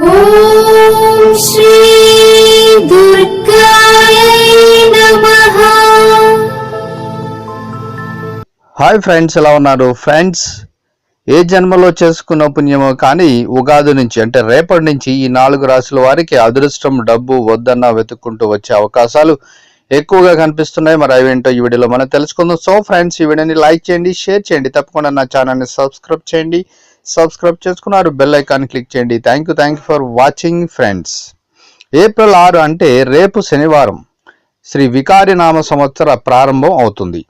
ॐ श्री दुर्गायै नमः hi friends ఎలా ఉన్నారు ఫ్రెండ్స్ ఏ జన్మలో చేసుకున్న పుణ్యమో కానీ ఉగాది నుంచి అంటే రేపటి నుంచి ఈ నాలుగు రాశుల వారికి అదృష్టం డబ్బు వద్దన్న వెతుక్కుంటూ వచ్చే అవకాశాలు ఎక్కువగా కనిపిస్తున్నాయి మరి అవేంటో ఈ వీడియోలో మనం తెలుసుకుందాం సో ఫ్రెండ్స్ ఈ వీడియోని లైక్ చేయండి షేర్ చేయండి తప్పకుండా నా ఛానల్ని సబ్స్క్రైబ్ చేయండి సబ్స్క్రైబ్ చేసుకున్నారు బెల్ ఐకాన్ క్లిక్ చేయండి. Thank you thank you for watching friends April ఆరు అంటే రేపు శనివారం. శ్రీ వికారి నామ సంవత్సర ప్రారంభం అవుతుంది.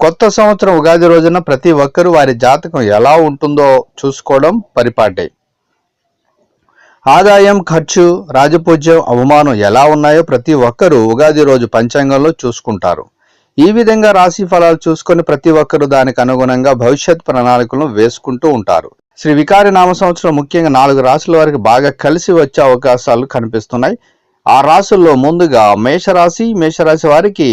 కొత్త సంవత్సరం ఉగాది రోజున ప్రతి ఒక్కరూ వారి జాతకం ఎలా ఉంటుందో చూసుకోవడం పరిపాటే. ఆదాయం ఖర్చు రాజపూజ్యం అవమానం ఎలా ఉన్నాయో ప్రతి ఒక్కరూ ఉగాది రోజు పంచాంగంలో చూసుకుంటారు. ఈ విధంగా రాశి ఫలాలు చూసుకొని ప్రతి ఒక్కరూ దానికి అనుగుణంగా భవిష్యత్ ప్రణాళికలను వేసుకుంటూ ఉంటారు. శ్రీ వికారి నామ సంవత్సరం ముఖ్యంగా నాలుగు రాశుల వారికి బాగా కలిసి వచ్చే అవకాశాలు కనిపిస్తున్నాయి. ఆ రాశుల్లో ముందుగా మేషరాశి మేషరాశి వారికి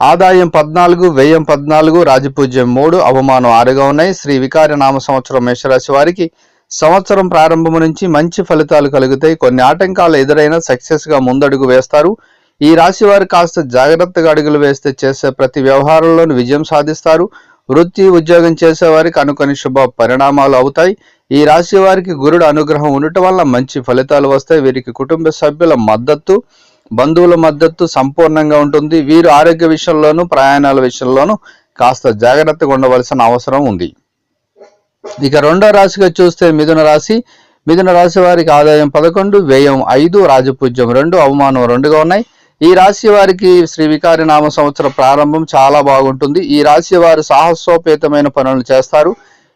ఆదాయం పద్నాలుగు వ్యయం పద్నాలుగు రాజపూజ్యం మూడు అవమానం ఆరుగా ఉన్నాయి. శ్రీ వికారి నామ సంవత్సరం మేషరాశి వారికి సంవత్సరం ప్రారంభం నుంచి మంచి ఫలితాలు కలుగుతాయి. కొన్ని ఆటంకాలు ఎదురైనా సక్సెస్గా ముందడుగు వేస్తారు. ఈ రాశి వారు కాస్త జాగ్రత్తగా అడుగులు వేస్తే చేసే ప్రతి వ్యవహారంలోనూ విజయం సాధిస్తారు. వృత్తి ఉద్యోగం చేసేవారికి అనుకొని శుభ పరిణామాలు అవుతాయి. ఈ రాశి వారికి గురుడు అనుగ్రహం ఉండటం వల్ల మంచి ఫలితాలు వస్తాయి. వీరికి కుటుంబ సభ్యుల మద్దతు బంధువుల మద్దతు సంపూర్ణంగా ఉంటుంది. వీరు ఆరోగ్య విషయంలోనూ ప్రయాణాల విషయంలోనూ కాస్త జాగ్రత్తగా ఉండవలసిన అవసరం ఉంది. ఇక రెండో రాశిగా చూస్తే మిథున రాశి. మిథున రాశి వారికి ఆదాయం పదకొండు వ్యయం ఐదు రాజపూజ్యం రెండు అవమానం రెండుగా ఉన్నాయి. ఈ రాశి వారికి శ్రీ వికారి నామ సంవత్సర ప్రారంభం చాలా బాగుంటుంది. ఈ రాశి వారు సాహసోపేతమైన పనులు చేస్తారు.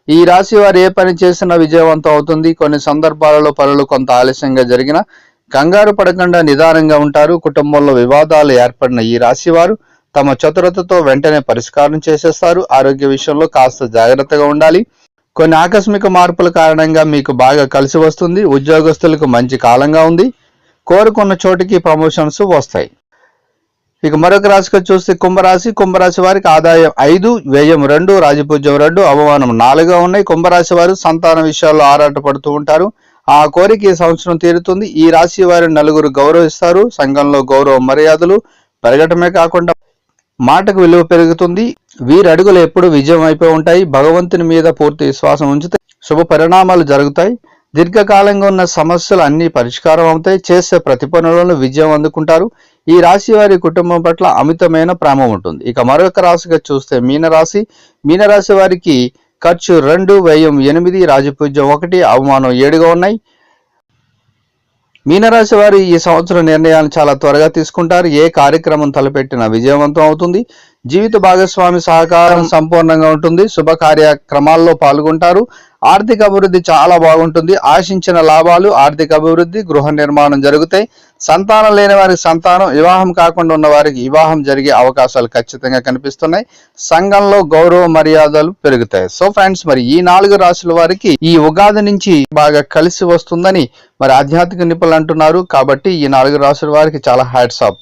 ఈ రాశి వారు ఏ పని చేసినా విజయవంతం అవుతుంది. కొన్ని సందర్భాలలో పనులు కొంత ఆలస్యంగా జరిగిన కంగారు పడకుండా నిదానంగా ఉంటారు. కుటుంబంలో వివాదాలు ఏర్పడిన ఈ రాశి వారు తమ చతురతతో వెంటనే పరిష్కారం చేసేస్తారు. ఆరోగ్య విషయంలో కాస్త జాగ్రత్తగా ఉండాలి. కొన్ని ఆకస్మిక మార్పుల కారణంగా మీకు బాగా కలిసి వస్తుంది. ఉద్యోగస్తులకు మంచి కాలంగా ఉంది. కోరుకున్న చోటికి ప్రమోషన్స్ వస్తాయి. ఇక మరొక రాశిగా చూస్తే కుంభరాశి కుంభరాశి వారికి ఆదాయం ఐదు వ్యయం రెండు రాజపూజ్యం రెండు అవమానం నాలుగుగా ఉన్నాయి. కుంభరాశి వారు సంతాన విషయాల్లో ఆరాటపడుతూ ఉంటారు. ఆ కోరిక ఈ సంవత్సరం తీరుతుంది. ఈ రాశి వారు నలుగురు గౌరవిస్తారు. సంఘంలో గౌరవ మర్యాదలు పెరగటమే కాకుండా మాటకు విలువ పెరుగుతుంది. వీరి అడుగులు ఎప్పుడు విజయం అయిపోయి ఉంటాయి. భగవంతుని మీద పూర్తి విశ్వాసం ఉంచితే శుభ పరిణామాలు జరుగుతాయి. దీర్ఘకాలంగా ఉన్న సమస్యలు అన్ని పరిష్కారం అవుతాయి. చేసే ప్రతి పనులను విజయం అందుకుంటారు. ఈ రాశి వారి కుటుంబం పట్ల అమితమైన ప్రేమ ఉంటుంది. ఇక మరొక రాశిగా చూస్తే మీనరాశి. మీనరాశి వారికి ఖర్చు రెండు వ్యయం ఎనిమిది రాజపూజ్యం ఒకటి అవమానం ఏడుగా ఉన్నాయి. మీనరాశి వారు ఈ సంవత్సరం నిర్ణయాలను చాలా త్వరగా తీసుకుంటారు. ఏ కార్యక్రమం తలపెట్టినా విజయవంతం అవుతుంది. జీవిత భాగస్వామి సహకారం సంపూర్ణంగా ఉంటుంది. శుభ కార్యక్రమాల్లో పాల్గొంటారు. ఆర్థిక అభివృద్ధి చాలా బాగుంటుంది. ఆశించిన లాభాలు ఆర్థిక అభివృద్ధి గృహ నిర్మాణం జరుగుతాయి. సంతానం లేని వారికి సంతానం వివాహం కాకుండా ఉన్న వారికి వివాహం జరిగే అవకాశాలు ఖచ్చితంగా కనిపిస్తున్నాయి. సంఘంలో గౌరవ మర్యాదలు పెరుగుతాయి. సో ఫ్రెండ్స్ మరి ఈ నాలుగు రాశుల వారికి ఈ ఉగాది నుంచి బాగా కలిసి వస్తుందని మరి ఆధ్యాత్మిక నిపుణులు అంటున్నారు. కాబట్టి ఈ నాలుగు రాశుల వారికి చాలా హ్యాట్స్ ఆఫ్.